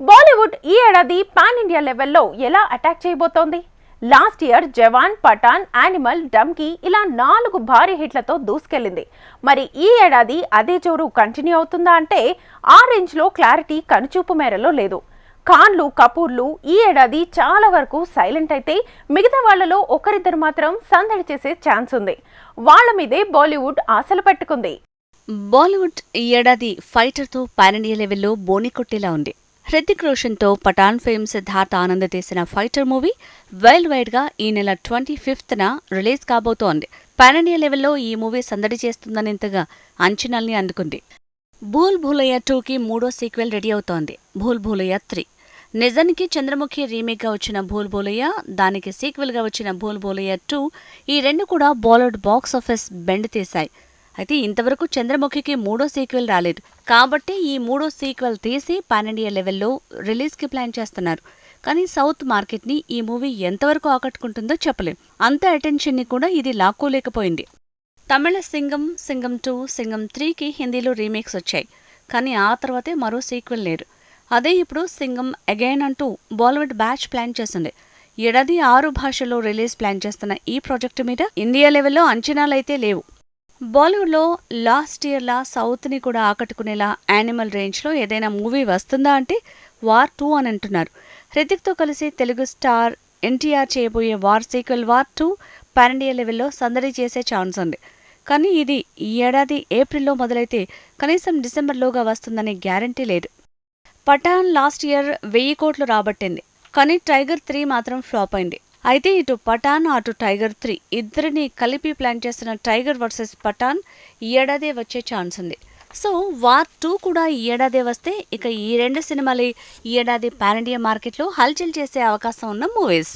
బాలీవుడ్ ఈ ఏడాది pan India లెవెల్లో ఎలా అటాక్ చేయబోతోంది? Last year Jawan Pathaan Animal Dunki ఇలా నాలుగు భారీ హిట్లతో దూసుకెళ్ళింది మరి ఈ ఏడాది అదే జోరు కంటిన్యూ అవుతుందా అంటే ఆ రేంజ్లో క్లారిటీ కనుచూపు మేరలో లేదు. ఖాన్లు కపూర్లు ఈ ఏడాది చాలా వరకు సైలెంట్ అయితే మిగతా వాళ్ళలో ఒకరిద్దరు మాత్రం సందడి చేసే ఛాన్స్ ఉంది. వాళ్ళ మీదే బాలీవుడ్ ఆశలు పెట్టుకుంది. బాలీవుడ్ ఈ ఏడాది ఫైటర్తో పాన్ ఇండియా లెవెల్లో బోని కొట్టేలా ఉంది. హృతిక్ రోషన్తో పఠాన్ ఫేమ్ సిద్ధార్థ్ ఆనంద్ తీసిన ఫైటర్ మూవీ వరల్డ్ వైడ్గా ఈ నెల ట్వంటీ ఫిఫ్త్న రిలీజ్ కాబోతోంది. పాన్ ఇండియా లెవెల్లో ఈ మూవీ సందడి చేస్తుందనేంతగా అంచనాల్ని అందుకుంది. భూల్ భూలయ్య టూకి మూడో సీక్వెల్ రెడీ అవుతోంది. భూల్ భూలయ్య త్రీ. నిజానికి చంద్రముఖి రీమేక్గా వచ్చిన భూల్ భూలయ్య దానికి సీక్వెల్గా వచ్చిన భూల్ భూలయ్య టూ ఈ రెండు కూడా బాలీవుడ్ బాక్స్ ఆఫీస్ బెండ్ తీశాయి. అయితే ఇంతవరకు చంద్రముఖికి మూడో సీక్వెల్ రాలేదు. కాబట్టి ఈ మూడో సీక్వెల్ తీసి పాన్ ఇండియా లెవెల్లో రిలీజ్కి ప్లాన్ చేస్తున్నారు. కానీ సౌత్ మార్కెట్ని ఈ మూవీ ఎంతవరకు ఆకట్టుకుంటుందో చెప్పలేం. అంత అటెన్షన్ని కూడా ఇది లాక్కోలేకపోయింది. తమిళ సింగం సింగం టూ సింగం త్రీకి హిందీలో రీమేక్స్ వచ్చాయి. కానీ ఆ తర్వాతే మరో సీక్వెల్ లేరు అదే ఇప్పుడు సింగం అగైన్ అంటూ బాలీవుడ్ బ్యాచ్ ప్లాన్ చేసింది ఏడాది ఆరు భాషల్లో రిలీజ్ ప్లాన్ చేస్తున్న ఈ ప్రాజెక్టు మీద ఇండియా లెవెల్లో అంచనాలైతే లేవు. బాలీవుడ్లో లాస్ట్ ఇయర్లా సౌత్ని కూడా ఆకట్టుకునేలా యానిమల్ రేంజ్లో ఏదైనా మూవీ వస్తుందా అంటే వార్ టూ అని అంటున్నారు. హృతిక్తో కలిసి తెలుగు స్టార్ ఎన్టీఆర్ చేయబోయే War sequel War two pan India లెవెల్లో సందడి చేసే ఛాన్స్ ఉంది. కానీ ఇది ఈ ఏడాది ఏప్రిల్లో మొదలైతే కనీసం డిసెంబర్లోగా వస్తుందనే గ్యారంటీ లేదు. పఠాన్ లాస్ట్ ఇయర్ వెయ్యి కోట్లు రాబట్టింది. కానీ టైగర్ త్రీ మాత్రం ఫ్లాప్ అయింది. అయితే ఇటు పఠాన్ అటు టైగర్ త్రీ. ఇద్దరిని కలిపి ప్లాన్ చేస్తున్న టైగర్ వర్సెస్ పఠాన్ ఈ ఏడాదే వచ్చే ఛాన్స్ ఉంది. సో వార్ టూ కూడా ఈ ఏడాదే వస్తే ఇక ఈ రెండు సినిమాలే ఈ ఏడాది పాన్ ఇండియా మార్కెట్లో హల్చల్ చేసే అవకాశం ఉన్న మూవీస్.